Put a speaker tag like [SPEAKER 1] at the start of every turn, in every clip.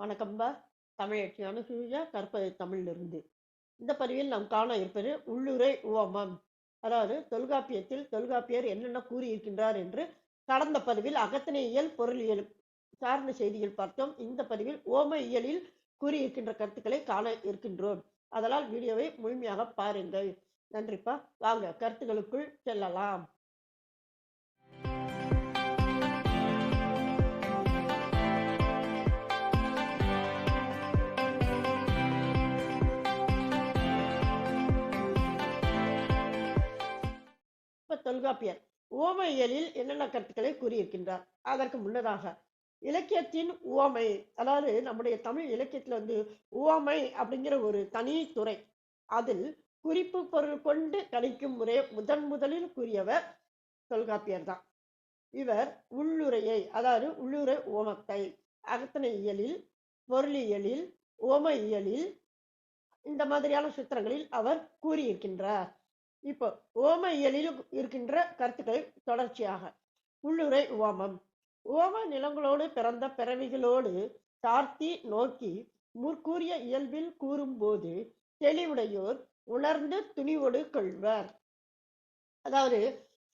[SPEAKER 1] வணக்கம்பா தமிழச்சி அனுசூயா கற்பது தமிழிலிருந்து. இந்த பதிவில் நாம் காண இருப்பது உள்ளுரை உவமம். அதாவது தொல்காப்பியத்தில் தொல்காப்பியர் என்னென்ன கூறியிருக்கின்றார் என்று கடந்த பதிவில் அகத்திணையியல் பொருளியல் சார்ந்த செய்தியில் பார்த்தோம். இந்த பதிவில் ஓம இயலில் கூறியிருக்கின்ற கருத்துக்களை காண இருக்கின்றோம். அதனால் வீடியோவை முழுமையாக பாருங்கள். நன்றிப்பா. வாங்க கருத்துக்களுக்குள் செல்லலாம். இப்ப தொல்காப்பியர். ஓமையலில் என்னென்ன கருத்துக்களை கூறியிருக்கின்றார்? அதற்கு முன்னதாக இலக்கியத்தின் உவமை அதாவது நம்முடைய தமிழ் இலக்கியத்துல வந்து உவமை அப்படிங்கிற ஒரு தனி துறை. அதில் குறிப்பு பொருள் கொண்டு கணிக்கும் முறை முதன் முதலில் கூறியவர் தொல்காப்பியர் தான். இவர் உள்ளுரையை அதாவது உள்ளுரை ஓமத்தை அகத்தனை இயலில் பொருளியலில் ஓம இயலில் இந்த மாதிரியான சுத்திரங்களில் அவர் கூறியிருக்கின்றார். இப்போ ஓம இயலில் இருக்கின்ற கருத்துக்களை தொடர்ச்சியாக. உள்ளுரை ஓமம் ஓம நிலங்களோடு பிறந்த பிறவிகளோடு சார்த்தி நோக்கி முற்கூறிய இயல்பில் கூறும்போது தெளிவுடையோர் உணர்ந்து துணிவோடு கொள்வர். அதாவது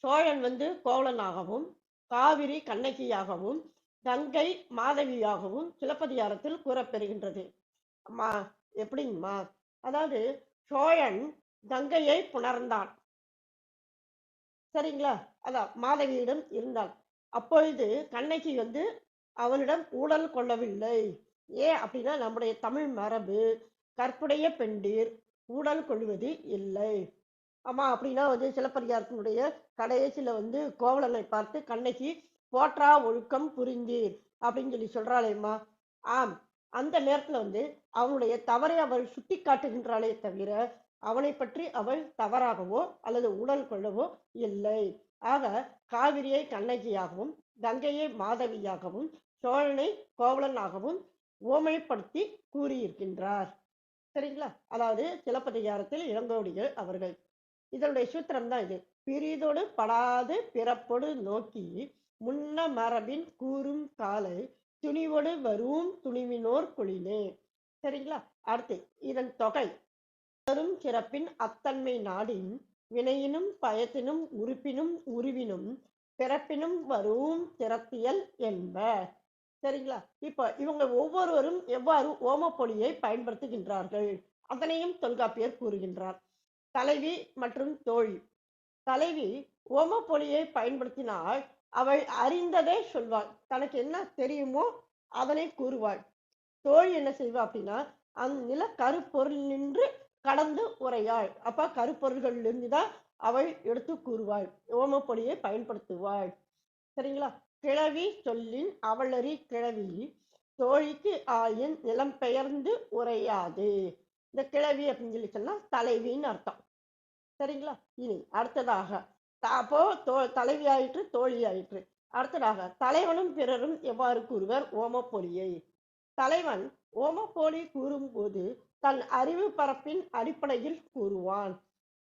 [SPEAKER 1] சோழன் வந்து கோவலனாகவும் காவிரி கண்ணகியாகவும் கங்கை மாதவியாகவும் சிலப்பதிகாரத்தில் கூறப்பெறுகின்றது. அம்மா எப்படிங்கம்மா? அதாவது சோழன் கங்கையை புணர்ந்தான். சரிங்களா? அதான் மாதவியிடம் இருந்தான் அப்பொழுது கண்ணகி வந்து அவனிடம் ஊழல் கொள்ளவில்லை. ஏன்? அப்படின்னா நம்முடைய தமிழ் மரபு கற்புடைய பெண்டீர் ஊழல் கொள்வது இல்லை. ஆமா அப்படின்னா வந்து சிலப்பதிகாரத்தினுடைய கடைசியில வந்து கோவலனை பார்த்து கண்ணகி போற்றா ஒழுக்கம் புரிந்தீர் அப்படின்னு சொல்லி சொல்றாளேம்மா. ஆம் அந்த நேரத்துல வந்து அவனுடைய தவறை அவள் சுட்டி காட்டுகின்றாளே தவிர அவனை பற்றி அவள் தவறாகவோ அல்லது உடல் கொள்ளவோ இல்லை. ஆக காவிரியை கண்ணகியாகவும் கங்கையை மாதவியாகவும் சோழனை கோவலனாகவும் ஓமைப்படுத்தி கூறியிருக்கின்றார். சரிங்களா? அதாவது சிலப்பதிகாரத்தில் இளங்கோடிகள் அவர்கள். இதனுடைய சூத்திரம் தான் இது. பிரிதொடு படாது பிறப்பொடு நோக்கி முன்ன மரபின் கூறும் காலை துணிவோடு வரும் துணிவினோர் குளினே சரிங்களா? அடுத்து இதன் தொகை. வரும் சிறப்பின் அத்தன்மை நாடின் வினையினும் பயத்தினும் உறுப்பினும் உருவினும் பிறப்பினும் வரும் சிறப்பியல் என்ப. சரிங்களா? இப்ப இவங்க ஒவ்வொருவரும் எவ்வாறு ஓமப்பொழியை பயன்படுத்துகின்றார்கள்? அதனையும் தொல்காப்பியர் கூறுகின்றார். தலைவி மற்றும் தோழி. தலைவி ஓமப்பொழியை பயன்படுத்தினால் அவள் அறிந்ததை சொல்வாள். தனக்கு என்ன தெரியுமோ அதனை கூறுவாள். தோழி என்ன செய்வா அப்படின்னா அந்நில கருப்பொருள் நின்று கடந்து உரையாள். அப்ப கருப்பொருள்களிலிருந்து தான் அவள் எடுத்து கூறுவாள். ஓமப்பொழியை பயன்படுத்துவாள். சரிங்களா? கிழவி சொல்லின் அவளறி கிழவி தோழிக்கு ஆயின் நிலம் பெயர்ந்து உரையாது. இந்த கிழவி அப்படின்னு சொல்லி சொன்னா தலைவின்னு அர்த்தம். சரிங்களா? இனி அடுத்ததாக அப்போ தோ தலைவி ஆயிற்று தோழி ஆயிற்று அடுத்ததாக தலைவனும் பிறரும் எவ்வாறு கூறுவர்? ஓமப்பொலியை தலைவன் ஓமப்போலி கூறும்போது தன் அறிவு பரப்பின் அடிப்படையில் கூறுவான்.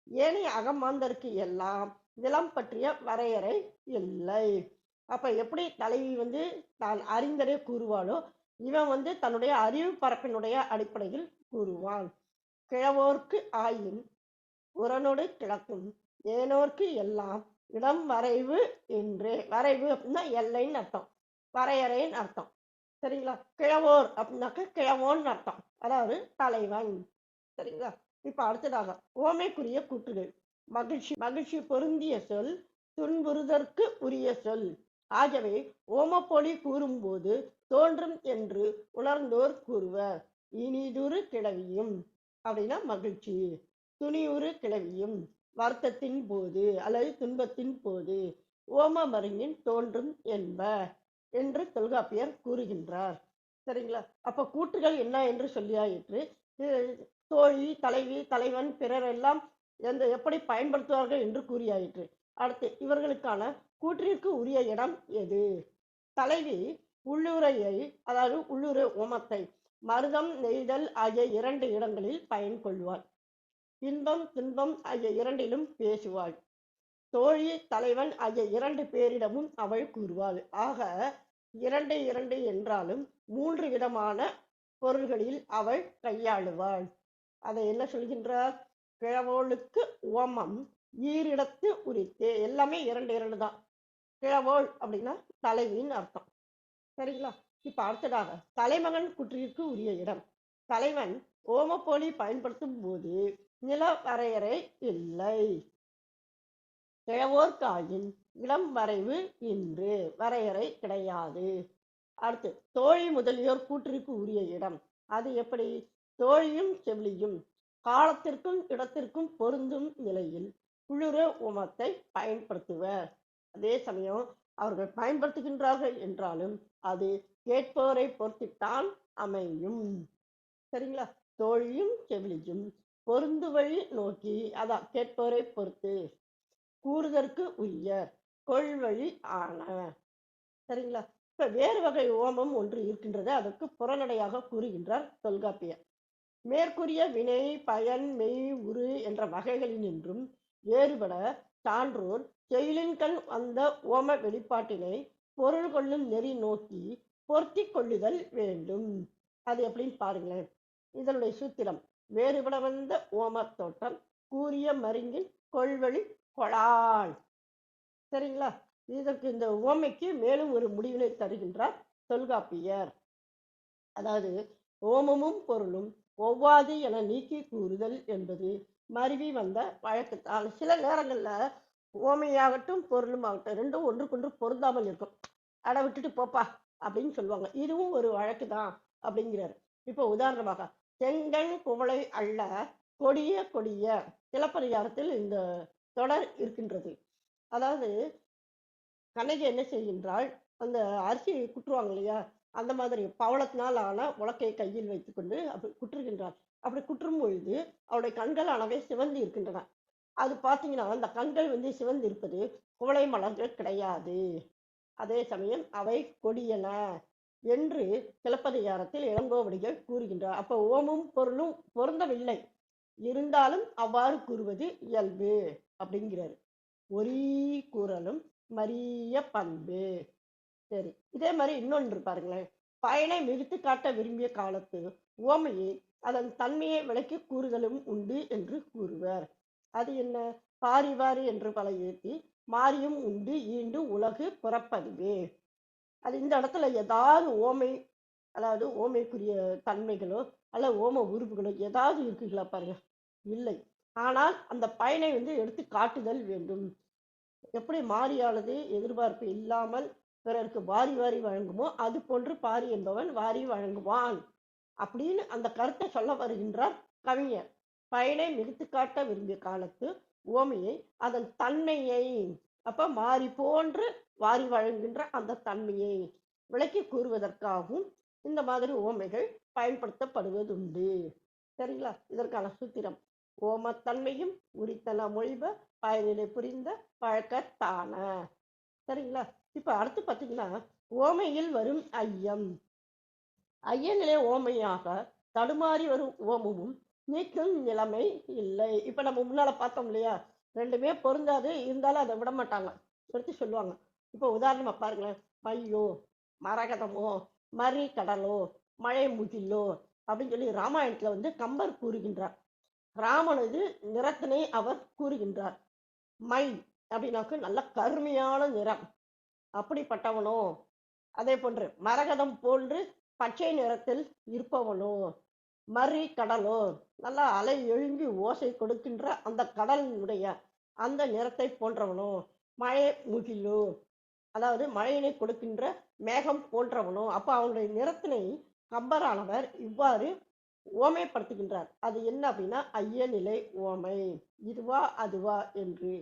[SPEAKER 1] ஏனைய அகமாந்தருக்கு எல்லாம் நிலம் பற்றிய வரையறை இல்லை. அப்ப எப்படி தலைவி வந்து தான் அறிந்தரே கூறுவாளோ இவன் வந்து தன்னுடைய அறிவு பரப்பினுடைய அடிப்படையில் கூறுவான். கிழவோர்க்கு ஆயின் உரனோடு கிழக்கும் ஏனோர்க்கு எல்லாம் இடம் வரைவு என்று. வரைவு அப்படின்னா எல்லைன்னு அர்த்தம். வரையறைன்னு அர்த்தம். சரிங்களா? கிழவோர் அப்படின்னாக்க கிழவோன்னு அர்த்தம். அதாவது தலைவன். சரிங்களா? இப்ப அடுத்ததாக ஓமைக்குரிய கூற்றுகள். மகிழ்ச்சி மகிழ்ச்சி பொருந்திய சொல் துன்புறுதற்கு உரிய சொல். ஆகவே ஓமப்பொழி கூறும்போது தோன்றும் என்று உணர்ந்தோர் கூறுவர். இனிதுரு கிளவியும் அப்படின்னா மகிழ்ச்சி. துணியுறு கிளவியும் வருத்தத்தின் போது அல்லது துன்பத்தின் போது ஓம மருங்கின் தோன்றும் என்ப என்று தொல்காப்பியர் கூறுகின்றார். சரிங்களா? அப்ப கூற்றுகள் என்ன என்று சொல்லியாயிற்று. தோழி தலைவி தலைவன் பிறர் எல்லாம் எந்த எப்படி பயன்படுத்துவார்கள் என்று கூறியாயிற்று. அடுத்து இவர்களுக்கான கூற்றிற்கு உரிய இடம் எது? தலைவி உள்ளுரையை அதாவது உள்ளுரை ஓமத்தை மருதம் நெய்தல் ஆகிய இரண்டு இடங்களில் பயன் கொள்வாள் இன்பம் துன்பம் ஆகிய இரண்டிலும் பேசுவாள். தோழி தலைவன் ஆகிய இரண்டு பேரிடமும் அவள் கூறுவாள். ஆக இரண்டு இரண்டு என்றாலும் மூன்று விதமான பொருள்களில் அவள் கையாளுவாள். அதை என்ன சொல்கின்றார்? கிழவோளுக்கு ஓமம் ஈரிடத்து உரித்து. எல்லாமே இரண்டு இரண்டு தான். கிழவோள் அப்படின்னா தலைவின்னு அர்த்தம். சரிங்களா? இப்ப அடுத்ததாக தலைமகன் குற்றிற்கு உரிய இடம். தலைவன் ஓமப்போலி பயன்படுத்தும் போது நில வரையறை இல்லை. கிழவோர்காயின் இளம் வரைவு இன்று வரையறை கிடையாது. அடுத்து தோழி முதலியோர் கூற்றிற்கு உரிய இடம். அது எப்படி? தோழியும் செவிலியும் காலத்திற்கும் இடத்திற்கும் பொருந்தும் நிலையில் குளிர உமத்தை பயன்படுத்துவர். அதே சமயம் அவர்கள் பயன்படுத்துகின்றார்கள் என்றாலும் அது கேட்பவரை பொறுத்துத்தான் அமையும். சரிங்களா? தோழியும் செவிலியும் பொருந்து வழி நோக்கி அதான் கேட்பவரை பொறுத்து. கூறுதற்கு உய்யர் கொள்வழி ஆன சரிங்களா? இப்ப வேறு வகை ஓமம் ஒன்று இருக்கின்றது அதற்கு புறநடையாக கூறுகின்றார் தொல்காப்பியர். மேற்கூறிய வினை பயன் மெய் உரு என்ற வகைகளினின்றும் வேறுபட சான்றோர் செயலின்கண் வந்த ஓம வெளிப்பாட்டினை பொருள் கொள்ளும் நெறி நோக்கி பொருத்தி கொள்ளுதல் வேண்டும். அது எப்படின்னு பாருங்களேன். இதனுடைய சூத்திரம் வேறுபட வந்த ஓம தோட்டம் கூறிய மருங்கின் கொள்வழி கொளாள் சரிங்களா? இதற்கு இந்த ஓமைக்கு மேலும் ஒரு முடிவினை தருகின்றார் தொல்காப்பியர். அதாவது ஓமமும் பொருளும் ஒவ்வாது என நீக்கி கூறுதல் என்பது மருவி வந்த வழக்கத்தால் சில நேரங்களில் ஓமையாகட்டும் பொருளும் ஆகட்டும் ரெண்டும் ஒன்றுக்கொன்று பொருந்தாமல் இருக்கும். அட விட்டுட்டு போப்பா அப்படின்னு சொல்லுவாங்க. இதுவும் ஒரு வழக்கு தான் அப்படிங்கிறாரு. இப்போ உதாரணமாக செங்கல் குவளை அல்ல கொடிய கொடிய. சிலப்பதிகாரத்தில் இந்த தொடர் இருக்கின்றது. அதாவது கண்ணகி என்ன செய்கின்றாள்? அந்த அரிசியை குட்டுருவாங்க இல்லையா? அந்த மாதிரி பவளத்தினால் ஆன உலக்கையை கையில் வைத்துக்கொண்டு அப்படி குற்றுகின்றாள். அப்படி குற்றும் பொழுது அவருடைய கண்கள் அளவே சிவந்து இருக்கின்றன. அது பார்த்தீங்கன்னா அந்த கண்கள் வந்து சிவந்து இருப்பது குவளை மலர்கள் கிடையாது. அதே சமயம் அவை கொடியன என்று சிலப்பதிகாரத்தில் இளங்கோவடிகள் கூறுகின்றார் அப்போ ஓமும் பொருளும் பொருந்தவில்லை. இருந்தாலும் அவ்வாறு கூறுவது இயல்பு அப்படிங்கிறாரு. ஒரீ கூறலும் மரிய பண்பு. சரி இதே மாதிரி இன்னொன்று பாருங்களேன். பயனை மிகுத்து காட்ட விரும்பிய காலத்து ஓமையை அதன் தன்மையை விளக்கி கூறுதலும் உண்டு என்று கூறுவர். அது என்ன? பாரிவாரி என்று பல ஏற்றி மாறியும் உண்டு ஈண்டு உலகு புறப்பதுவே. அது இந்த இடத்துல ஏதாவது ஓமை அதாவது ஓமைக்குரிய தன்மைகளோ அல்ல ஓம உறுப்புகளோ ஏதாவது இருக்குங்களா பாருங்க. இல்லை. ஆனால் அந்த பயனை வந்து எடுத்து காட்டுதல் வேண்டும். எப்படி மாறியானது எதிர்பார்ப்பு இல்லாமல் பிறருக்கு வாரி வாரி வழங்குமோ அது போன்று பாரி என்பவன் வாரி வழங்குவான். அப்படின்னு அந்த கருத்தை சொல்ல வருகின்றார் கவிஞர். பயனை மிகுத்து காட்ட விரும்பிய காலத்து ஓமையை அதன் தன்மையை அப்ப மாறி போன்று வாரி வழங்குகின்ற அந்த தன்மையை விளக்கி கூறுவதற்காகவும் இந்த மாதிரி ஓமைகள் பயன்படுத்தப்படுவதுண்டு. சரிங்களா? இதற்கான சூத்திரம். ஓமத்தன்மையும் உரித்தன மொழிப பயனிலை புரிந்த பழக்கத்தான. சரிங்களா? இப்போ அடுத்து பார்த்தீங்கன்னா ஓமையில் வரும் ஐயம். ஐயநிலை ஓமையாக தடுமாறி வரும் ஓமமும் நீக்கும் நிலைமை இல்லை. இப்போ நம்ம முன்னால் பார்த்தோம் இல்லையா? ரெண்டுமே பொருந்தாது இருந்தாலும் அதை விட மாட்டாங்க. எடுத்து சொல்லுவாங்க. இப்போ உதாரணமாக பாருங்களேன். மையோ மரகதமோ மறி கடலோ மழை முகிலோ அப்படின்னு சொல்லி ராமாயணத்துல வந்து கம்பர் கூறுகின்றார். ராமனது நிறத்தினை அவர் கூறுகின்றார். மை அப்படின்னாக்க நல்ல கருமையான நிறம். அப்படிப்பட்டவனோ? அதே போன்று மரகதம் போன்று பச்சை நிறத்தில் இருப்பவனோ? மறி கடலோ? நல்லா அலை எழும்பி ஓசை கொடுக்கின்ற அந்த கடலினுடைய அந்த நிறத்தை போன்றவனோ? மழை முகிலோ அதாவது மழையினை கொடுக்கின்ற மேகம் போன்றவனோ? அப்போ அவனுடைய நிறத்தினை கம்பரானவர் இவ்வாறு ஓமைப்படுத்துகின்றார். அது என்ன அப்படின்னா ஐயநிலை ஓமை. இதுவா அதுவா என்று.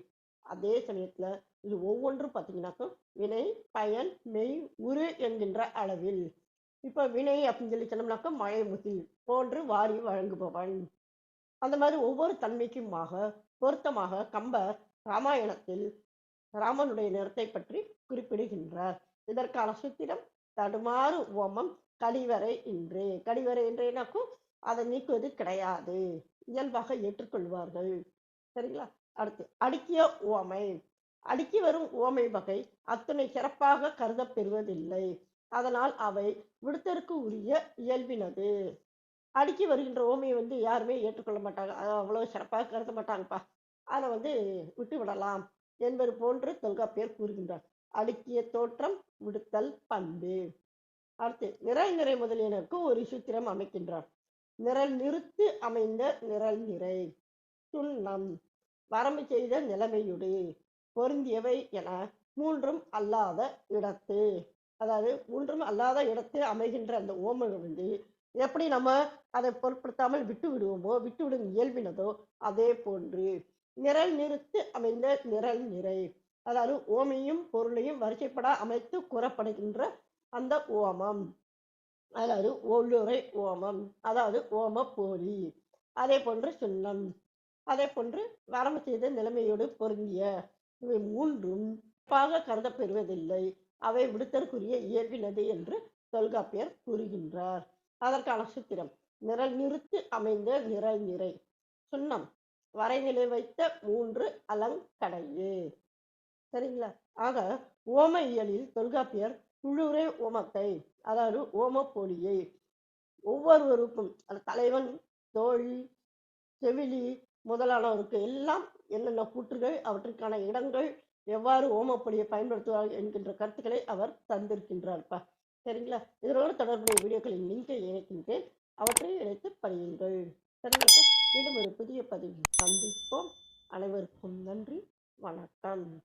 [SPEAKER 1] அதே சமயத்துல இது ஒவ்வொன்றும் பார்த்தீங்கன்னாக்கா வினை பயன் மெய் உரு என்கின்ற அளவில். இப்போ வினை அப்படின்னு சொல்லி சொன்னோம்னாக்கா மழை முகில் போன்று வாரி வழங்குபவன். அந்த மாதிரி ஒவ்வொரு தன்மைக்குமாக பொருத்தமாக கம்பர் ராமாயணத்தில் ராமனுடைய நிறத்தை பற்றி குறிப்பிடுகின்றார். இதற்கான சுத்திரம் தடுமாறு ஓமம் கழிவறை இன்று. கழிவறை என்றேனாக்கும் அதை நீக்குவது கிடையாது. இயல்பாக ஏற்றுக்கொள்வார்கள். சரிங்களா? அடுத்து அடுக்கிய ஓமை அடுக்கி வரும் ஓமை வகை அத்தனை சிறப்பாக கருதப்பெறுவதில்லை. அதனால் அவை விடுத்தருக்கு உரிய இயல்பினது. அடுக்கி வருகின்ற ஓமையை வந்து யாருமே ஏற்றுக்கொள்ள மாட்டாங்க. அவ்வளோ அவ்வளவு சிறப்பாக கருத மாட்டாங்கப்பா. அதை வந்து விட்டு விடலாம் என்பது போன்று தொல்காப்பியர் கூறுகின்றார். அடுக்கிய தோற்றம் விடுத்தல் பண்பு. அடுத்து நிரல் நிறை முதலியனருக்கு ஒரு சூத்திரம் அமைக்கின்றார். நிரல் நிறுத்து அமைந்த நிரல் நிறை. சுண்ணம். வரம்பு செய்த நிலைமையுடு. பொருந்தியவை என மூன்றும் அல்லாத இடத்து. அதாவது மூன்றும் அல்லாத இடத்து அமைகின்ற அந்த ஓமம் வந்து எப்படி நம்ம அதை பொருட்படுத்தாமல் விட்டு விடுவோமோ விட்டு விடும் இயல்பினதோ அதே போன்று. நிரல் நிறுத்து அமைந்த நிரல் நிறை. அதாவது ஓமையும் பொருளையும் வரிசைப்பட அமைத்து கூறப்படுகின்ற அந்த ஓமம். அதாவது ஒள்ளுரை ஓமம். அதாவது ஓம போலி அதே போன்று சுண்ணம் அதே போன்று வரம்பு செய்த நிலைமையோடு பொருந்திய இவை மூன்றும் பாக கருதப்பெறுவதில்லை அவை விடுத்தற்குரிய இயல்பினது என்று தொல்காப்பியர் கூறுகின்றார். அதற்கான சூத்திரம் நிரல் நிறுத்து அமைந்த நிரல் நிறை. சுண்ணம் வரைநிலை வைத்த மூன்று அலங்கடையே. சரிங்களா? ஆக ஓம இயலில் தொல்காப்பியர் உள்ளூரே ஓமத்தை அதாவது ஓம போலியை ஒவ்வொருவருக்கும் அந்த தலைவன் தோழி செவிலி முதலானவருக்கு எல்லாம் என்னென்ன கூற்றுகள் அவற்றுக்கான இடங்கள் எவ்வாறு ஓமப்பொடியை பயன்படுத்துவார்கள் என்கின்ற கருத்துக்களை அவர் தந்திருக்கின்றார்ப்பா. சரிங்களா? இதனோடு தொடர்புடைய வீடியோக்களின் லிங்கை இணைக்கின்றேன். அவற்றை இணைத்து படியுங்கள். சரிங்களா? மீண்டும் ஒரு புதிய பதிவில் சந்திப்போம். அனைவருக்கும் நன்றி. வணக்கம்.